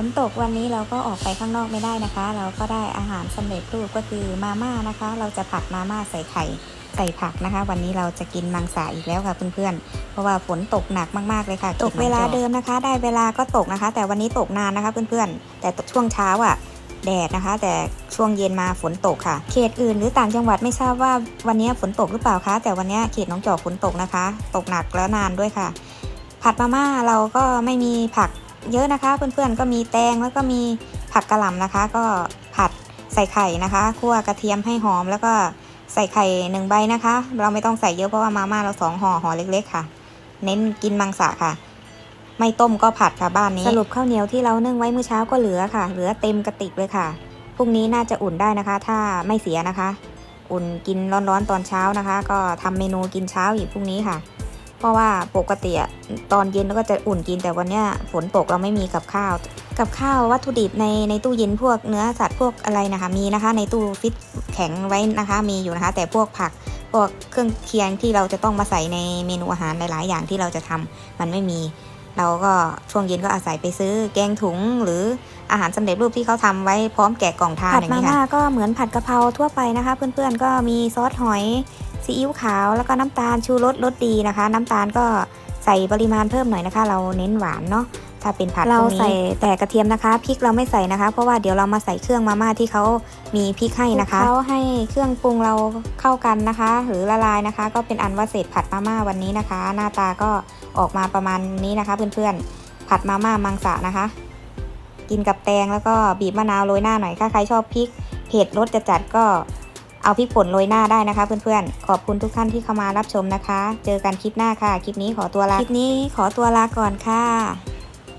ฝนตกวันนี้เราก็ออกไปข้างนอกไม่ได้นะคะ เราก็ได้อาหารสำเร็จรูปก็คือมาม่านะคะ เราจะผัดมาม่าใส่ไข่ใส่ผักนะคะ วันนี้เราจะกินมังสาอีกแล้วค่ะเพื่อนๆเพราะว่าฝนตกหนักมากๆเลยค่ะ ตกเวลาเดิมนะคะ ได้เวลาก็ตกนะคะ แต่วันนี้ตกนานนะคะเพื่อนๆ แต่ช่วงเช้าอะแดดนะคะ แต่ช่วงเย็นมาฝนตกค่ะ เขตอื่นหรือต่างจังหวัดไม่ทราบว่าวันนี้ฝนตกหรือเปล่าคะ แต่วันนี้เขตหน้องจอกฝนตกนะคะ ตกหนักแล้วนานด้วยค่ะ ผัดมาม่าเราก็ไม่มีผัก เยอะนะคะ เพื่อนๆก็มีแตงแล้วก็มีผักกระหล่ำนะคะ ก็ผัดใส่ไข่นะคะคั่วกระเทียมให้หอม แล้วก็ใส่ไข่หนึ่งใบนะคะ เราไม่ต้องใส่เยอะเพราะว่ามาม่าเราสองห่อห่อเล็ก ๆ ค่ะ เน้นกินมังสะค่ะ ไม่ต้มก็ผัดค่ะบ้านนี้ สรุปข้าวเหนียวที่เรานึ่งไว้เมื่อเช้าก็เหลือค่ะ เหลือเต็มกระติกเลยค่ะพรุ่งนี้น่าจะอุ่นได้นะคะ ถ้าไม่เสียนะคะ อุ่นกินร้อนๆตอนเช้านะคะ ก็ทำเมนูกินเช้าอีกพรุ่งนี้ค่ะ เพราะว่าปกติตอนเย็นเราก็จะอุ่นกินแต่วันเนี้ยฝนตกเราไม่มีกับข้าว กับข้าววัตถุดิบในในตู้เย็นพวกเนื้อสัตว์พวกอะไรนะคะ มีนะคะในตู้ฟิตแข็งไว้นะคะ มีอยู่นะคะ แต่พวกผักพวกเครื่องเคียงที่เราจะต้องมาใส่ในเมนูอาหารหลาย ๆ อย่างที่เราจะทำมันไม่มี เราก็ช่วงเย็นก็อาศัยไปซื้อแกงถุงหรืออาหารสำเร็จรูปที่เขาทำไว้พร้อมแกะกล่องทานอย่างนี้ค่ะผัดมาม่าก็เหมือนผัดกะเพราทั่วไปนะคะ เพื่อนๆก็มีซอสหอย ซีอิ๊วขาวแล้วก็น้ำตาลชูรสรสดีนะคะ น้ำตาลก็ใส่ปริมาณเพิ่มหน่อยนะคะ เราเน้นหวานเนาะถ้าเป็นผัดเราใส่แต่กระเทียมนะคะพริกเราไม่ใส่นะคะ เพราะว่าเดี๋ยวเรามาใส่เครื่องมาม่าที่เขามีพริกให้นะคะเขาให้เครื่องปรุงเราเข้ากันนะคะ หรือละลายนะคะ ก็เป็นอันว่าเสร็จผัดมาม่าวันนี้นะคะ หน้าตาก็ออกมาประมาณนี้นะคะ เพื่อนๆผัดมาม่ามังสะนะคะ กินกับแตงแล้วก็บีบมะนาวโรยหน้าหน่อยถ้าใครชอบพริกเผ็ดรสจัดๆก็ เอาพริกป่นโรยหน้าได้นะคะ เพื่อนๆ ขอบคุณทุกท่านที่เข้ามารับชมนะคะ เจอกันคลิปหน้าค่ะ คลิปนี้ขอตัวลา คลิปนี้ขอตัวลาก่อนค่ะ